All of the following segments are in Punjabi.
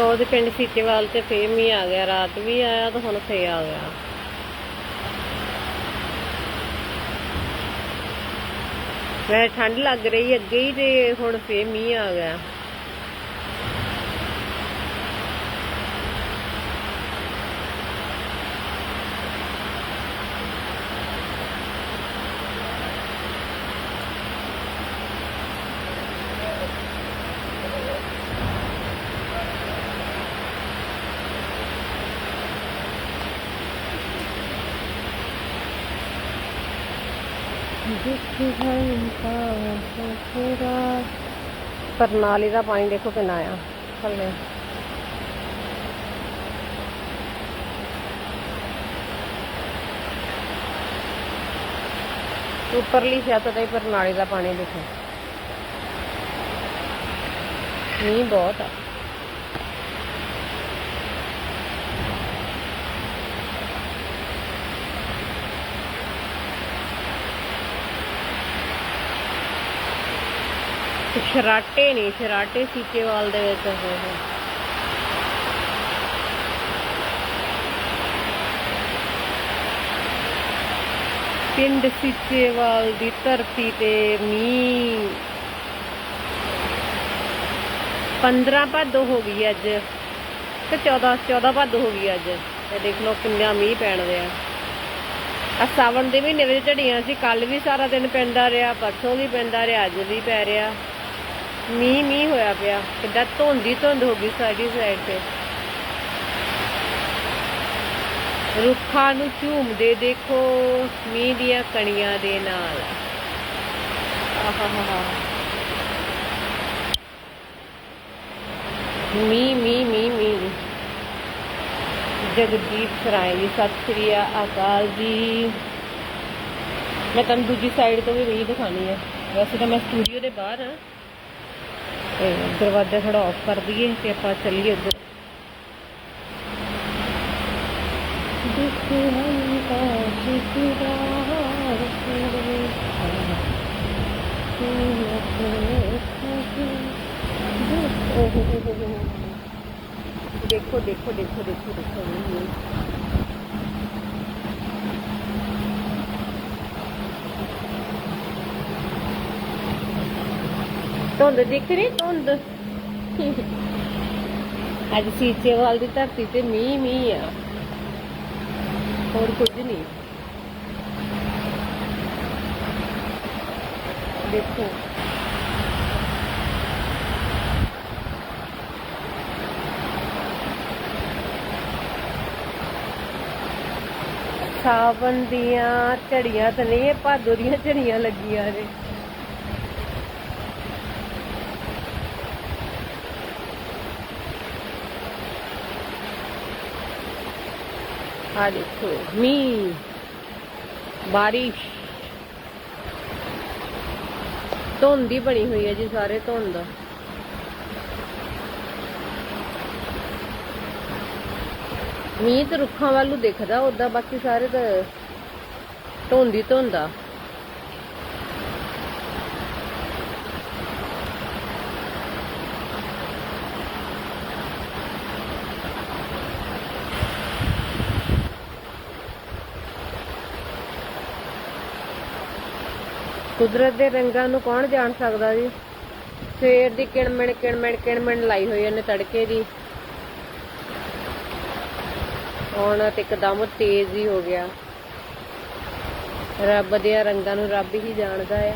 ਉਹਦੇ ਪਿੰਡ ਸੀਚੇਵਾਲ ਤੇ ਫੇਰ ਮੀਂਹ ਆ ਗਿਆ, ਰਾਤ ਵੀ ਆਇਆ ਤੇ ਹੁਣ ਫੇਰ ਆ ਗਿਆ। ਵੈ ਠੰਡ ਲੱਗ ਰਹੀ, ਅੱਗੇ ਹੀ ਤੇ ਹੁਣ ਫੇਰ ਮੀਂਹ ਆ ਗਿਆ। ਪਰਨਾਲੀ ਦਾ ਪਾਣੀ ਦੇਖੋ ਕਿੰਨਾ ਆ, ਥੱਲੇ। ਉੱਪਰਲੀ ਛੱਤ ਤੇ ਪਰਨਾਲੀ ਦਾ ਪਾਣੀ ਦੇਖੋ। ਮੀਂਹ ਬਹੁਤ ਆ। ਸ਼ਰਾਟੇ ਨਹੀਂ ਸ਼ਰਾਟੇ ਸੀਚੇਵਾਲ ਦੇ ਵਿੱਚ ਹੋਏ ਨੇ ਪਿੰਡ ਸੀਚੇਵਾਲ ਦੀ ਧਰਤੀ ਤੇ ਮੀਂਹ। 15 ਭਾਦੋ ਹੋ ਗਈ ਅੱਜ। ਤੇ 14 14 ਭਾਦੋ ਹੋ ਗਈ ਅੱਜ। ਤੇ ਦੇਖ ਲਓ ਕਿੰਨਾ ਮੀਂਹ ਪੈਣ ਰਿਹਾ। ਆ ਸਾਵਣ ਦੇ ਮਹੀਨੇ ਵਿੱਚ ਝੜੀਆਂ ਸੀ ਕੱਲ ਵੀ ਸਾਰਾ ਦਿਨ ਪੈਂਦਾ ਰਿਹਾ, ਪਰਸੋਂ ਵੀ ਪੈਂਦਾ ਰਿਹਾ, ਅੱਜ ਵੀ ਪੈ ਰਿਹਾ। ਮੀਂਹ ਮੀਂਹ ਹੋਇਆ ਪਿਆ। ਕਿੱਦਾਂ ਧੁੰਦੀ ਧੁੰਦ ਹੋ ਗਈ ਸਾਡੀ ਸਾਈਡ ਤੇ। ਰੁੱਖਾਂ ਨੂੰ ਝੂਮਦੇ ਦੇਖੋ, ਮੀਂਹ ਦੀਆਂ ਕਣੀਆਂ ਦੇ ਨਾਲ। ਆਹਾਹਾ ਮੀਂਹ ਮੀਂਹ ਮੀ ਮੀਂਹ। ਜਗਦੀਪ ਸਰਾਏ ਜੀ, ਸਤਿ ਸ੍ਰੀ ਅਕਾਲ ਜੀ। ਮੈਂ ਤੁਹਾਨੂੰ ਦੂਜੀ ਸਾਈਡ ਤੋਂ ਵੀ ਮੀਂਹ ਦਿਖਾਣੀ ਹੈ ਵੈਸੇ ਤਾਂ ਮੈਂ ਸਟੂਡੀਓ ਦੇ ਬਾਹਰ ਹਾਂ ਦਰਵਾਜ਼ਾ ਥੋੜਾ ਆਫ ਕਰ ਦਈਏ ਤੇ ਆਪਾਂ ਚੱਲੀਏ ਉੱਧਰ ਦੇਖੋ ਦੇਖੋ ਦੇਖੋ ਦੇਖੋ ਦੇਖੋ ਧੁੰਦ ਦਿਖ ਰਹੀ ਧੁੰਦ? ਅੱਜ ਸੀਚੇਵਾਲ ਦੀ ਧਰਤੀ ਤੇ ਮੀਂਹ ਮੀਂਹ ਆ। ਹੋਰ ਕੁਝ ਨਹੀਂ। ਦੇਖੋ। ਸਾਵਨ ਦੀਆਂ ਝੜੀਆਂ ਤੇ ਨਹੀਂ ਇਹ ਭਾਦੋ ਦੀਆਂ ਝੜੀਆਂ ਲੱਗੀਆਂ ਨੇ। ਆ ਦੇਖੋ ਮੀਂਹ ਬਾਰਿਸ਼ ਧੁੰਦ ਬਣੀ ਹੋਈ ਹੈ ਜੀ ਸਾਰੇ ਧੁੰਦ ਮੀਂਹ ਤੇ ਰੁੱਖਾਂ ਵੱਲ ਨੂੰ ਦਿਖਦਾ ਉਦਾਂ ਬਾਕੀ ਸਾਰੇ ਤਾਂ ਧੁੰਦ ਹੀ ਕੁਦਰਤ ਦੇ ਰੰਗਾਂ ਨੂੰ ਕੌਣ ਜਾਣ ਸਕਦਾ ਜੀ? ਸਵੇਰ ਦੀ ਕਿਣਮਣ ਕਿਣਮਣ ਕਿਣਮਣ ਲਾਈ ਹੋਈ ਉਹਨੇ ਤੜਕੇ ਦੀ। ਹੁਣ ਤੇ ਇੱਕਦਮ ਤੇਜ਼ ਹੀ ਹੋ ਗਿਆ। ਰੱਬ ਦੇ ਰੰਗਾਂ ਨੂੰ ਰੱਬ ਹੀ ਜਾਣਦਾ ਹੈ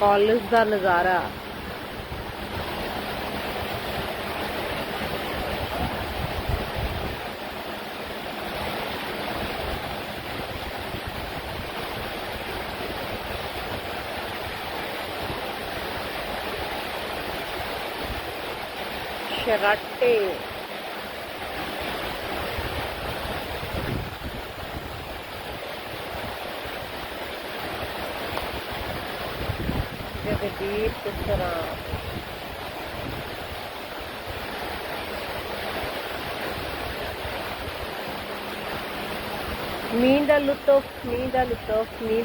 ਕਾਲਜ ਦਾ ਨਜ਼ਾਰਾ। ਸ਼ਰਾਟੇ ਜਗਦੀਪ ਸਰਾ ਮੀਂਹ ਦਾ ਲੁਤਫ ਮੀਂਹ ਦਾ ਲੁਤਫ ਮੀਂਹ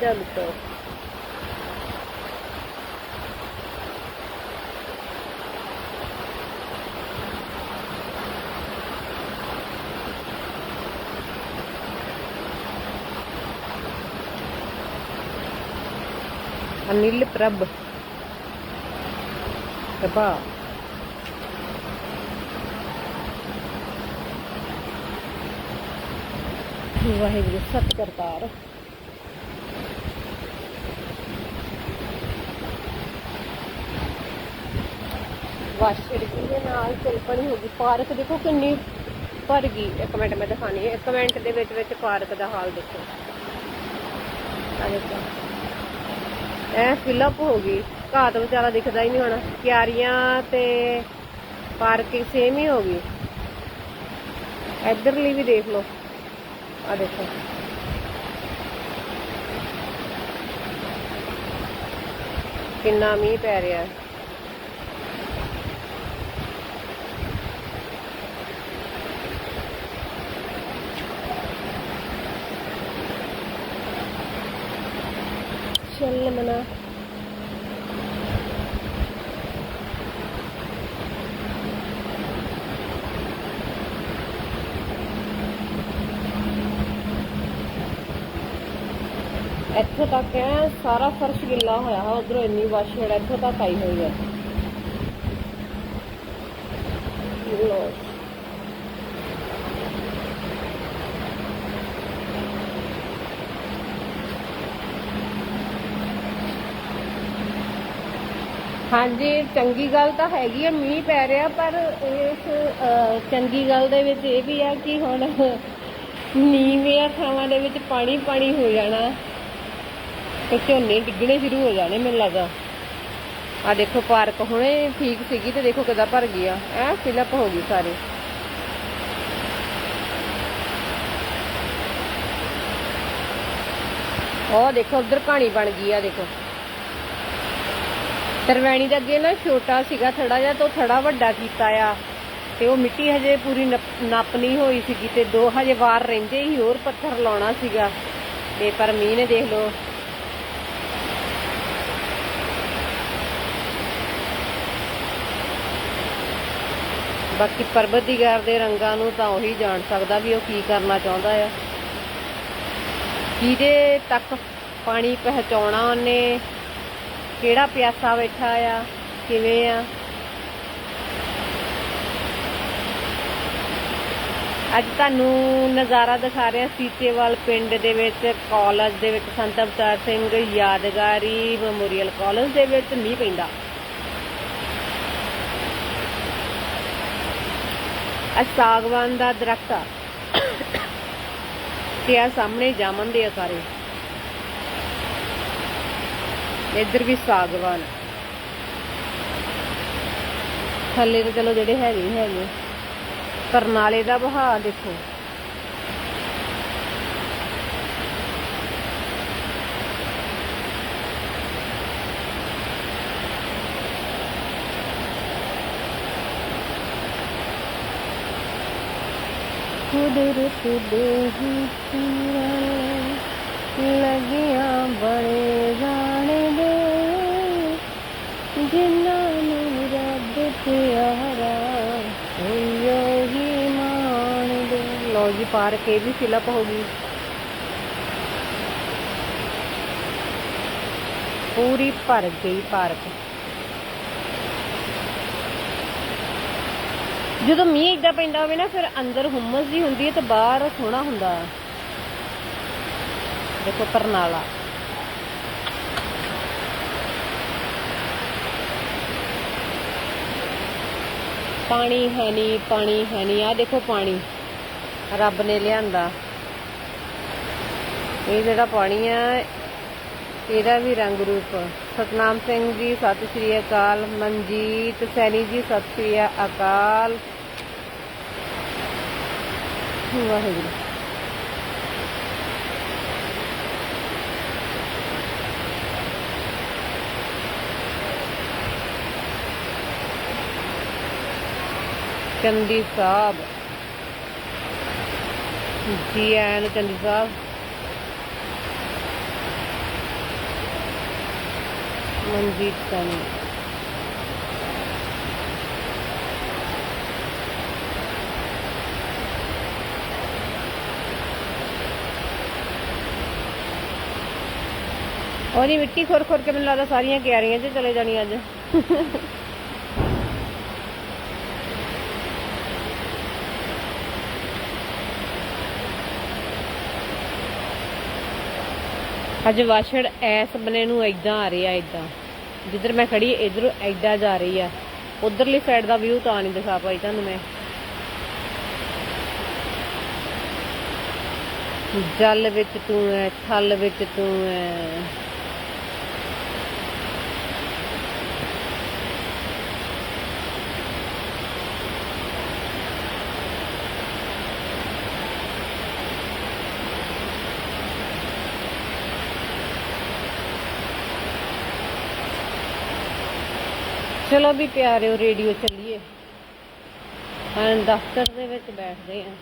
ਅਨਿਲ ਪ੍ਰਭ ਪ੍ਰਭਾ ਵਾਹਿਗੁਰੂ ਸਤਿ ਕਰਤਾਰ ਵਾਸ਼ਰਕੀ ਦੇ ਨਾਲ ਚਲਪਣੀ ਹੋ ਗਈ ਪਾਰਕ ਦੇਖੋ ਕਿੰਨੀ ਭਰ ਗਈ। ਇੱਕ ਮਿੰਟ ਮੈਂ ਦਿਖਾਣੀ ਹੈ। ਇੱਕ ਮਿੰਟ ਦੇ ਵਿੱਚ ਵਿੱਚ ਪਾਰਕ ਦਾ ਹਾਲ ਦੇਖੋ। ਆ ਦੇਖੋ। ਐ ਫਿਲਅਪ ਹੋ ਗਈ। ਘਾਹ ਤਾਂ ਵਿਚਾਰਾ ਦਿਖਦਾ ਹੀ ਨਹੀਂ ਹੁਣ। ਕਿਆਰੀਆਂ ਤੇ ਪਾਰਕਿੰਗ ਸੇਮ ਹੀ ਹੋ ਗਈ। ਇੱਧਰਲੀ ਵੀ ਦੇਖ ਲਓ। ਆ ਦੇਖੋ। ਕਿੰਨਾ ਮੀਂਹ ਪੈ ਰਿਹਾ। ਹੈ ਚੱਲ ਮਨਾ। ਇੱਥੋਂ ਤੱਕ ਹੈ ਸਾਰਾ ਫਰਸ਼ ਗਿੱਲਾ ਹੋਇਆ ਹੈ ਉਧਰੋਂ ਇੰਨੀ ਵਾਸ਼ੜ ਇੱਥੋਂ ਤੱਕ ਆਈ ਹੋਈ ਹੈ ਲੋ ਹਾਂਜੀ, ਚੰਗੀ ਗੱਲ ਤਾਂ ਹੈਗੀ ਆ, ਮੀਂਹ ਪੈ ਰਿਹਾ, ਪਰ ਇਸ ਚੰਗੀ ਗੱਲ ਦੇ ਵਿੱਚ ਇਹ ਵੀ ਆ ਕਿ ਹੁਣ ਨੀਵੀਆਂ ਥਾਵਾਂ ਦੇ ਵਿੱਚ ਪਾਣੀ ਪਾਣੀ ਹੋ ਜਾਣਾ ਤੇ ਝੋਨੇ ਡਿੱਗਣੇ ਸ਼ੁਰੂ ਹੋ ਜਾਣੇ, ਮੈਨੂੰ ਲੱਗਾ ਆ ਦੇਖੋ, ਪਾਰਕ ਹੁਣੇ ਠੀਕ ਸੀਗੀ ਤੇ ਦੇਖੋ ਕਿਦਾਂ ਭਰ ਗਈ ਆ। ਐ ਫਿਲਅਪ ਹੋ ਗਈ ਸਾਰੇ। ਉਹ ਦੇਖੋ, ਉਧਰ ਕਹਾਣੀ ਬਣ ਗਈ ਆ, ਦੇਖੋ। ਤਰਵੈਣੀ ਦੇ ਅੱਗੇ ਨਾ ਛੋਟਾ ਸੀਗਾ ਥੜਾ ਜਿਹਾ ਤੋਂ ਥੜਾ ਵੱਡਾ ਕੀਤਾ ਆ। ਤੇ ਉਹ ਮਿੱਟੀ ਹਜੇ ਪੂਰੀ ਨੱਪ- ਨਹੀਂ ਹੋਈ ਸੀਗੀ ਤੇ ਦੋ ਹਜੇ ਵਾਰ ਰਹਿੰਦੇ ਹੀ ਹੋਰ ਪੱਥਰ ਲਾਉਣਾ ਸੀਗਾ। ਤੇ ਪਰ ਮੀਂਹ ਨੇ ਦੇਖ ਲਓ। ਬਾਕੀ ਪਰਬਤੀਗਾਰ ਦੇ ਰੰਗਾਂ ਨੂੰ ਤਾਂ ਉਹੀ ਜਾਣ ਸਕਦਾ ਵੀ ਉਹ ਕੀ ਕਰਨਾ ਚਾਹੁੰਦਾ ਆ। ਕਿਹਦੇ ਤੱਕ ਪਾਣੀ ਪਹੁੰਚਾਉਣਾ ਉਹਨੇ? ਕਿਹੜਾ ਪਿਆਸਾ ਬੈਠਾ ਆ, ਕਿਵੇਂ ਆ? ਅੱਜ ਤੁਹਾਨੂੰ ਨਜ਼ਾਰਾ ਦਿਖਾ ਰਿਹਾ ਸੀਚੇਵਾਲ ਪਿੰਡ ਦੇ ਵਿੱਚ, ਕਾਲਜ ਦੇ ਵਿੱਚ ਸੰਤ ਅਵਤਾਰ ਸਿੰਘ ਯਾਦਗਾਰੀ ਮੈਮੋਰੀਅਲ ਕਾਲਜ ਦੇ ਵਿੱਚ ਮੀਂਹ ਪੈਂਦਾ। ਆ ਸਾਗਵਾਨ ਦਾ ਦਰਖਤ ਆ। ਤੇ ਆ ਸਾਹਮਣੇ ਜਾਮਨ ਦੇ ਆ ਸਾਰੇ ਇੱਧਰ ਵੀ ਸਾਗਵਾਨ। ਥੱਲੇ ਤੇ ਚਲੋ ਜਿਹੜੇ ਹੈਗੇ ਹੀ ਹੈਗੇ। ਪਰ ਨਾਲੇ ਦਾ ਵਹਾਅ ਦੇਖੋ। ਕੁਦਰਤ ਦੇ ਹੀ ਲਗਿਆ ਬੜੇ ਜਾਣੇ ਦੇ ਜਿਨ੍ਹਾਂ ਨੂੰ ਰੱਬ ਪਿਆਰਾ ਹੋਇਓ ਹੀ ਮਾਣਦੇ ਲੋ ਜੀ ਪਾਰਕ ਇਹ ਵੀ ਫਿਲਅਪ ਹੋ ਗਈ। ਪੂਰੀ ਭਰ ਗਈ ਪਾਰਕ। ਜਦੋਂ ਮੀਂਹ ਇਦਾਂ ਪੈਂਦਾ ਹੋਵੇ ਨਾ, ਫਿਰ ਅੰਦਰ ਹੁਮਸ ਜੀ ਹੁੰਦੀ ਹੈ ਤੇ ਬਾਹਰ ਸੋਹਣਾ ਹੁੰਦਾ। ਦੇਖੋ ਪਰਨਾਲਾ ਪਾਣੀ ਹੈ ਨਹੀਂ ਪਾਣੀ ਹੈ ਨਹੀਂ ਆ ਦੇਖੋ ਪਾਣੀ। ਰੱਬ ਨੇ ਲਿਆਂਦਾ। ਇਹ ਜਿਹੜਾ ਪਾਣੀ ਆ, ਇਹਦਾ ਵੀ ਰੰਗ ਰੂਪ। ਸਤਨਾਮ ਸਿੰਘ ਜੀ, ਸਤਿ ਸ਼੍ਰੀ ਅਕਾਲ। ਮਨਜੀਤ ਸੈਣੀ ਜੀ, ਸਤਿ ਸ਼੍ਰੀ ਅਕਾਲ। ਵਾਹਿਗੁਰੂ। ਚੰਦੀ ਸਾਹਿਬ। ਜੀ ਐਨ ਨੂੰ ਚੰਦੀ ਸਾਹਿਬ। ਮਨਜੀਤ ਸੈਣੀ ਉਹ ਨਹੀਂ ਮਿੱਟੀ ਖੋਰ ਖੋਰ ਕੇ ਮੈਨੂੰ ਲੱਗਦਾ ਸਾਰੀਆਂ ਕਿਆਰੀਆਂ 'ਚ ਚਲੇ ਜਾਣੀ ਅੱਜ। ਅੱਜ ਵਾਸ਼ੜ ਐਸ ਬਨੇ ਨੂੰ ਐਦਾਂ ਆ ਰਿਹਾ ਐਦਾਂ ਜਿੱਧਰ ਮੈਂ ਖੜੀ, ਇਧਰ ਐਦਾਂ ਜਾ ਰਹੀ ਆ। ਉਧਰਲੀ ਸਾਈਡ ਦਾ ਵਿਊ ਤਾਂ ਨਹੀਂ ਦਿਖਾ ਪਾਈ ਤੁਹਾਨੂੰ ਮੈਂ। ਜਲ ਵਿੱਚ ਤੂੰ ਐ, ਥਲ ਵਿੱਚ ਤੂੰ ਐ। ਚਲੋ ਵੀ ਪਿਆਰਿਓ ਰੇਡੀਓ ਚੱਲੀਏ। ਹਾਂ ਦਫ਼ਤਰ ਦੇ ਵਿੱਚ ਬੈਠਦੇ ਆ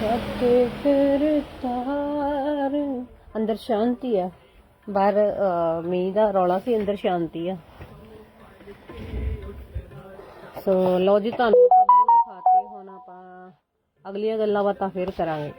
ਸੱਤੇ ਫਿਰ ਤਾਰ। ਅੰਦਰ ਸ਼ਾਂਤੀ ਆ। ਬਾਹਰ ਅਹ, ਮੀਂਹ ਦਾ ਰੌਲਾ ਸੀ ਅੰਦਰ ਸ਼ਾਂਤੀ ਆ। ਸੋ ਲਓ ਜੀ ਤੁਹਾਨੂੰ ਅਗਲੀਆਂ ਗੱਲਾਂ ਬਾਤਾਂ ਫਿਰ ਕਰਾਂਗੇ।